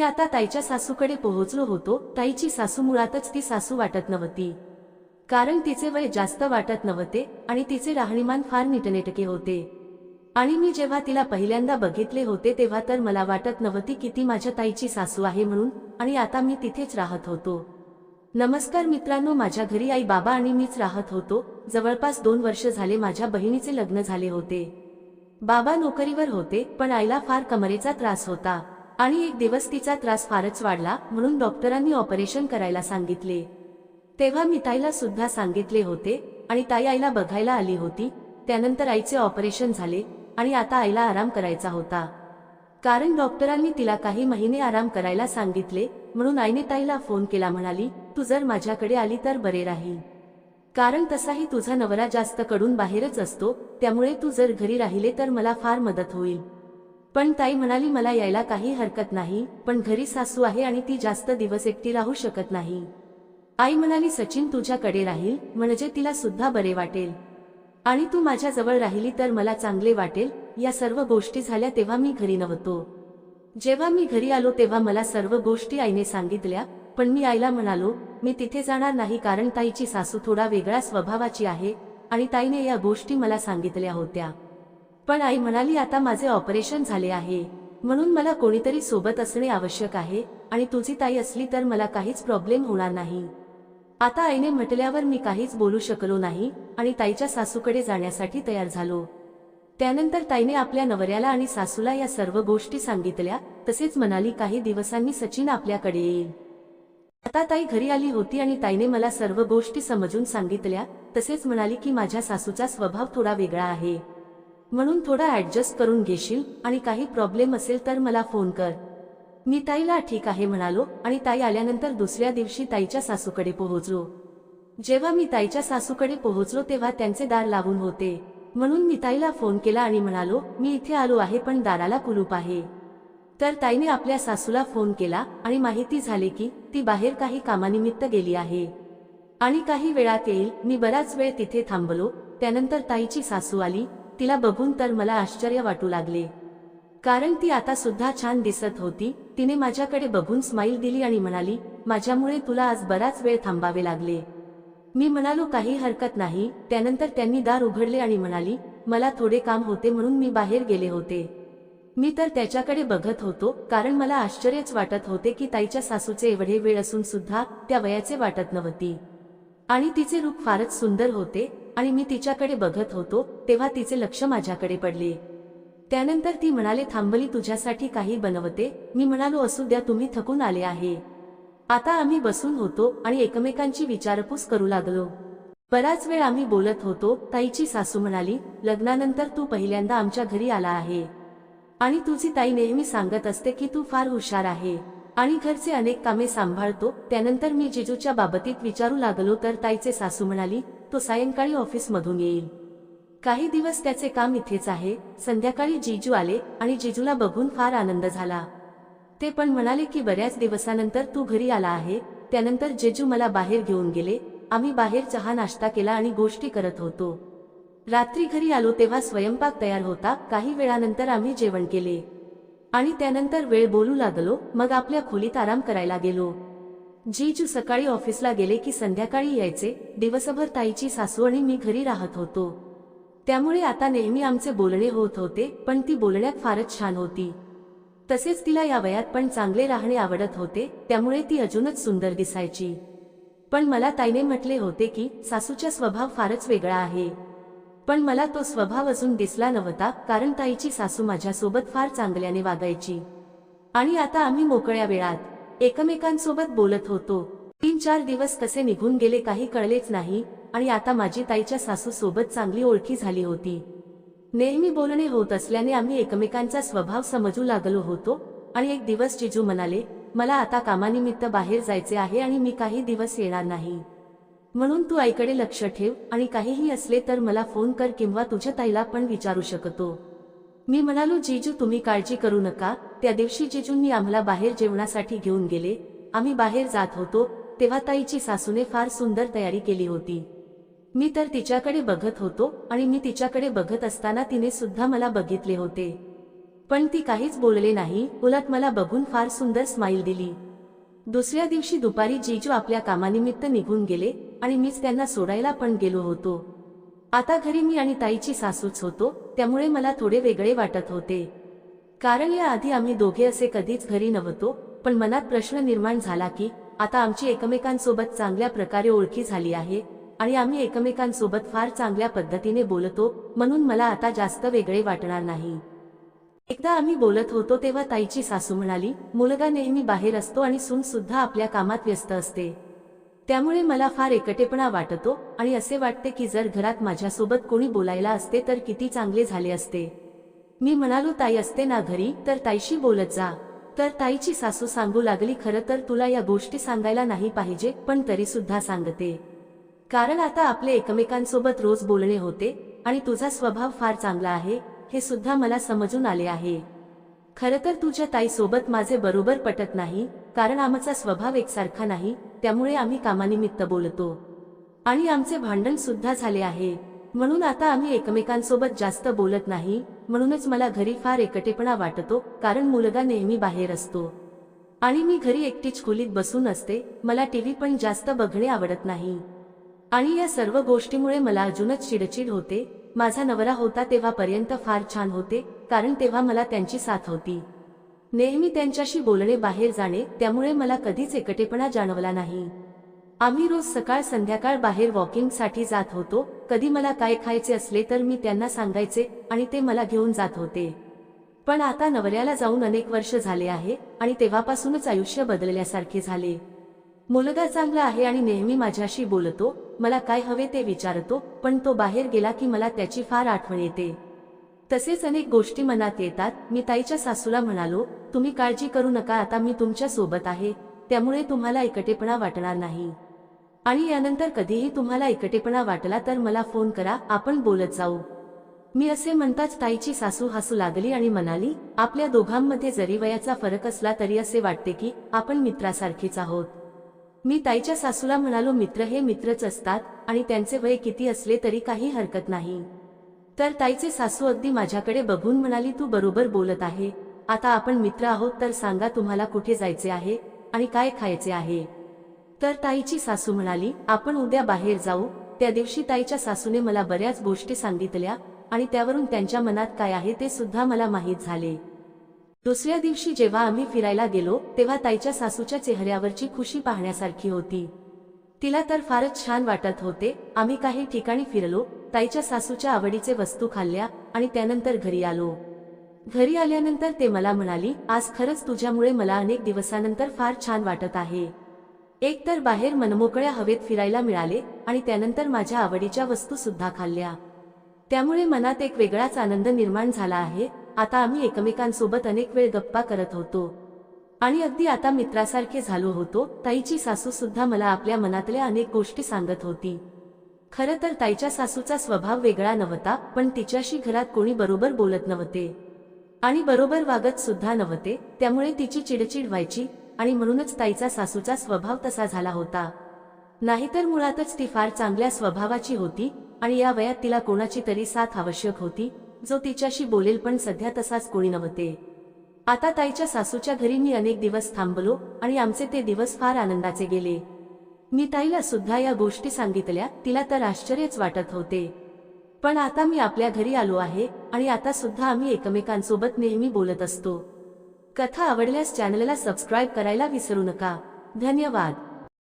मी आता ताईच्या सासूकडे पोहोचलो होतो. ताईची सासू मुळातच ती सासू वाटत नव्हती. कारण तिचे वय जास्त वाटत नव्हते आणि तिचे राहणीमान फार नीटनेटके होते. आणि मी जेव्हा तिला पहिल्यांदा बघितले होते तेव्हा तर मला वाटत नव्हती की ती माझ्या ताईची सासू आहे म्हणून आणि आता मी तिथेच राहत होतो. नमस्कार मित्रांनो माझ्या घरी आई बाबा आणि मीच राहत होतो. जवळपास दोन वर्ष झाले माझ्या बहिणीचे लग्न झाले होते. बाबा नोकरीवर होते पण आईला फार कमरेचा त्रास होता. आणि एक दिवस तिचा त्रास फारच वाढला म्हणून डॉक्टरांनी ऑपरेशन करायला सांगितले. तेव्हा मी ताईला सुद्धा सांगितले होते आणि ताई आईला बघायला आली होती. त्यानंतर आईचे ऑपरेशन झाले आणि आता आईला आराम करायचा होता. कारण डॉक्टरांनी तिला काही महिने आराम करायला सांगितले म्हणून आईने ताईला फोन केला म्हणाली तू जर माझ्याकडे आली तर बरे राहील. कारण तसाही तुझा नवरा जास्त कडून बाहेरच असतो त्यामुळे तू जर घरी राहिले तर मला फार मदत होईल. पण ताई म्हणाली मला यायला काही हरकत नाही पण घरी सासू आहे आणि ती जास्त दिवस एकटी राहू शकत नाही. आई म्हणाली सचिन तुझ्याकडे राहील म्हणजे तिला सुद्धा बरे वाटेल. आणि तू माझ्या जवळ राहिली तर मला चांगले वाटेल या सर्व गोष्टी झाल्या तेव्हा मी घरी नव्हतो. जेव्हा मी घरी आलो तेव्हा मला सर्व गोष्टी आईने सांगितल्या पण मी आईला म्हणालो मी तिथे जाणार नाही कारण ताईची सासू थोडा वेगळ्या स्वभावाची आहे आणि ताईने या गोष्टी मला सांगितल्या होत्या. पण आई म्हणाली आता माझे ऑपरेशन झाले आहे. म्हणून मला कोणीतरी सोबत असणे आवश्यक आहे आणि तुझी ताई असली तर मला काहीच प्रॉब्लेम होणार नाही. आता आईने म्हटल्यावर मी काहीच बोलू शकलो नाही आणि ताईच्या सासूकडे जाण्यासाठी तयार झालो. त्यानंतर ताईने आपल्या नवऱ्याला आणि सासूला या सर्व गोष्टी सांगितल्या तसेच म्हणाली काही दिवसांनी सचिन आपल्याकडे येईल. आता ताई घरी आली होती आणि ताईने मला सर्व गोष्टी समजून सांगितल्या तसेच म्हणाली की माझ्या सासूचा स्वभाव थोडा वेगळा आहे. म्हणून थोडा ऍडजस्ट करून घेशील आणि काही प्रॉब्लेम असेल तर मला फोन कर. मी ताईला ठीक आहे म्हणालो आणि ताई आल्यानंतर दुसऱ्या दिवशी ताईच्या सासूकडे पोहोचलो. जेव्हा मी ताईच्या सासूकडे पोहोचलो तेव्हा त्यांचे दार लावून होते. म्हणून मी ताईला फोन केला आणि म्हणालो मी इथे आलो आहे पण दाराला कुलूप आहे. तर ताईने आपल्या सासूला फोन केला आणि माहिती झाली की ती बाहेर काही कामानिमित्त गेली आहे. आणि काही वेळात येईल मी बराच वेळ तिथे थांबलो त्यानंतर ताईची सासू आली तिला बघून तर मला आश्चर्य वाटू लागले. कारण ती आता सुद्धा छान दिसत होती तिने माझ्याकडे बघून स्माईल दिली आणि म्हणाली माझ्यामुळे तुला आज बराच वेळ थांबावे लागले. मी म्हणालो काही हरकत नाही. त्यानंतर त्यांनी दार उघडले आणि म्हणाली मला थोडे काम होते म्हणून मी बाहेर गेले होते. मी तर त्याच्याकडे बघत होतो कारण मला आश्चर्यच वाटत होते की ताईच्या सासूचे एवढे वेळ असून सुद्धा त्या वयाचे वाटत नव्हती. आणि तिचे रूप फारच सुंदर होते आणि मी तिच्याकडे बघत होतो तेव्हा तिचे लक्ष माझ्याकडे पडले. त्यानंतर ती म्हणाले थांबली तुझ्यासाठी काही बनवते. मी म्हणालो असू द्या तुम्ही थकून आले आहे. आता आम्ही बसून होतो आणि एकमेकांची विचारपूस करू लागलो. बराच वेळ आम्ही बोलत होतो. ताईची सासू म्हणाली लग्नानंतर तू पहिल्यांदा आमच्या घरी आला आहे. आणि तुझी ताई नेहमी सांगत असते की तू फार हुशार आहे. आणि घरचे अनेक कामे सांभाळतो. त्यानंतर मी जिजूच्या बाबतीत विचारू लागलो तर ताईचे सासू म्हणाली तो सायंकाळी ऑफिसमधून येईल. काही दिवस त्याचे काम इथेच आहे. संध्याकाळी जिजू आले आणि जिजूला बघून फार आनंद झाला. ते पण म्हणाले की बऱ्याच दिवसानंतर तू घरी आला आहे. त्यानंतर जेजू मला बाहेर घेऊन गेले. आम्ही बाहेर चहा नाश्ता केला आणि गोष्टी करत होतो. रात्री घरी आलो तेव्हा स्वयंपाक तयार होता. काही वेळानंतर आम्ही जेवण केले. आणि त्यानंतर वेळ बोलू लागलो मग आपल्या खोलीत आराम करायला गेलो. जीजू सकाळी ऑफिसला गेले की संध्याकाळी यायचे दिवसभर ताईची सासू आणि मी घरी राहत होतो. त्यामुळे आता नेहमी आमचे बोलणे होत होते पण ती बोलण्यात फारच छान होती. तसेच तिला या वयात पण चांगले राहणे आवडत होते त्यामुळे ती अजूनच सुंदर दिसायची. पण मला ताईने म्हटले होते की सासूचा स्वभाव फारच वेगळा आहे. पण मला तो स्वभाव अजून दिसला नव्हता कारण ताईची सासू माझ्यासोबत फार चांगल्याने वागायची. आणि आता आम्ही मोकळ्या वेळात एकमेकांसोबत बोलत होतो. तीन चार दिवस कसे निघून गेले काही कळलेच नाही आणि आता माझी ताईच्या सासू सोबत चांगली ओळखी झाली होती. नेहमी बोलणे होत असल्याने आम्ही एकमेकांचा स्वभाव समजू लागलो होतो. आणि एक दिवस जिजू म्हणाले मला आता कामानिमित्त बाहेर जायचे आहे आणि मी काही दिवस येणार नाही. म्हणून तू आईकडे लक्ष ठेव आणि काहीही असले तर मला फोन कर किंवा तुझ्या ताईला पण विचारू शकतो. मी म्हणालो जीजू तुम्ही काळजी करू नका. त्या दिवशी जिजूंनी आम्हाला बाहेर जेवणासाठी घेऊन गेले. आम्ही बाहेर जात होतो. तेव्हा ताईची सासूने फार सुंदर तयारी केली होती. मी तर तिच्याकडे बघत होतो आणि मी तिच्याकडे बघत असताना तिने सुद्धा मला बघितले होते. पण ती काहीच बोलले नाही. उलट मला बघून फार सुंदर स्माईल दिली. दुसऱ्या दिवशी दुपारी जीजू आपल्या कामानिमित्त निघून गेले. आणि मीच त्यांना सोडायला पण गेलो होतो. आता घरी मी आणि ताईची सासूच होतो त्यामुळे मला थोडे वेगळे वाटत होते. कारण या आधी आम्ही दोघे असे कधीच घरी नव्हतो पण मनात प्रश्न निर्माण झाला की आता आमची एकमेकांसोबत चांगल्या प्रकारे ओळखी झाली आहे आणि आम्ही एकमेकांसोबत फार चांगल्या पद्धतीने बोलतो म्हणून मला आता जास्त वेगळे वाटणार नाही. एकदा आम्ही बोलत होतो तेव्हा ताईची सासू म्हणाली मुलगा नेहमी बाहेर असतो आणि सून सुद्धा आपल्या कामात व्यस्त असते. त्यामुळे मला फार एकटेपणा वाटतो आणि असे वाटते की जर घरात माझ्यासोबत कोणी बोलायला असते तर किती चांगले झाले असते. मी म्हणालो ताई असते ना घरी तर ताईशी बोलत जा. तर ताईची सासू सांगू लागली खरं तर तुला या गोष्टी सांगायला नाही पाहिजे पण तरी सुद्धा सांगते. कारण आता आपले एकमेकांसोबत रोज बोलणे होते आणि तुझा स्वभाव फार चांगला आहे हे सुद्धा मला समजून आले आहे. खरं तर तुझ्या ताईसोबत माझे बरोबर पटत नाही कारण आमचा स्वभाव एकसारखा नाही त्यामुळे आम्ही कामानिमित्त बोलतो. आणि आमचे भांडण सुद्धा झाले आहे. म्हणून आता आम्ही एकमेकांसोबत जास्त बोलत नाही म्हणूनच मला घरी फार एकटेपणा वाटतो कारण मुलगा नेहमी बाहेर असतो. आणि मी घरी एकटीच खोलीत बसून असते मला टीव्ही पण जास्त बघणे आवडत नाही. आणि या सर्व गोष्टीमुळे मला अजूनच चिडचिड होते माझा नवरा होता तेव्हापर्यंत फार छान होते कारण तेव्हा मला त्यांची साथ होती. नेहमी त्यांच्याशी बोलणे बाहेर जाणे त्यामुळे मला कधीच एकटेपणा जाणवला नाही. आम्ही रोज सकाळ संध्याकाळ बाहेर वॉकिंगसाठी जात होतो कधी मला काय खायचे असले तर मी त्यांना सांगायचे आणि ते मला घेऊन जात होते. पण आता नवऱ्याला जाऊन अनेक वर्ष झाले आहे आणि तेव्हापासूनच आयुष्य बदलल्यासारखे झाले. मुलगा चांगला आहे आणि नेहमी माझ्याशी बोलतो मला काय हवे ते विचारतो पण तो बाहेर गेला की मला त्याची फार आठवण येते. तसेच अनेक गोष्टी मनात येतात मी ताईच्या सासूला म्हणालो तुम्ही काळजी करू नका आता मी तुमच्यासोबत आहे त्यामुळे तुम्हाला एकटेपणा वाटणार नाही. आणि यानंतर कधीही तुम्हाला एकटेपणा वाटला तर मला फोन करा आपण बोलत जाऊ. मी असे म्हणताच ताईची सासू हसू लागली आणि म्हणाली आपल्या दोघांमध्ये जरी वयाचा फरक असला तरी असे वाटते की आपण मित्रासारखीच आहोत. मी ताईच्या सासूला म्हणालो मित्र हे मित्रच असतात आणि त्यांचे वय किती असले तरी काही हरकत नाही. तर ताईचे सासू अगदी माझ्याकडे बघून म्हणाली तू बरोबर बोलत आहे. आता आपण मित्र आहोत तर सांगा तुम्हाला कुठे जायचे आहे आणि काय खायचे आहे. तर ताईची सासू म्हणाली आपण उद्या बाहेर जाऊ. त्या दिवशी ताईच्या सासूने मला बऱ्याच गोष्टी सांगितल्या आणि त्यावरून त्यांच्या मनात काय आहे ते सुद्धा मला माहीत झाले. दुसऱ्या दिवशी जेव्हा आम्ही फिरायला गेलो तेव्हा ताईच्या सासूच्या चेहऱ्यावरची खुशी पाहण्यासारखी होती. तिला तर फारच छान वाटत होते. आम्ही काही ठिकाणी फिरलो ताईच्या सासूच्या आवडीचे वस्तू खाल्ल्या आणि त्यानंतर घरी आलो. घरी आल्यानंतर ते मला म्हणाली आज खरंच तुझ्यामुळे मला अनेक दिवसानंतर फार छान वाटत आहे. एक तर बाहेर मनमोकळ्या हवेत फिरायला मिळाले आणि त्यानंतर माझ्या आवडीच्या वस्तू सुद्धा खाल्ल्या. त्यामुळे मनात एक वेगळाच आनंद निर्माण झाला आहे. आता आम्ही एकमेकांसोबत अनेक वेळ गप्पा करत होतो. आणि अगदी आता मित्रासारखे झालो होतो. ताईची सासू सुद्धा मला आपल्या मनातल्या अनेक गोष्टी सांगत होती. खरं तर ताईच्या सासूचा स्वभाव वेगळा नव्हता पण तिच्याशी घरात कोणी बरोबर बोलत नव्हते. आणि बरोबर वागत सुद्धा नव्हते त्यामुळे तिची चिडचिड व्हायची आणि म्हणूनच ताईचा सासूचा स्वभाव तसा झाला होता. नाहीतर मुळातच ती फार चांगल्या स्वभावाची होती आणि या वयात तिला कोणाची तरी साथ आवश्यक होती जो तिच्याशी बोलेल पण सध्या तसाच कोणी नव्हते. आता ताईच्या सासूच्या घरी मी अनेक दिवस थांबलो आणि आमचे ते दिवस फार आनंदाचे गेले. मी ताईला सुद्धा या गोष्टी सांगितल्या तिला तर आश्चर्यच वाटत होते. पण आता मी आपल्या घरी आलो आहे आणि आता सुद्धा आम्ही एकमेकांसोबत नेहमी बोलत असतो. कथा आवडल्यास चॅनलला सबस्क्राईब करायला विसरू नका. धन्यवाद.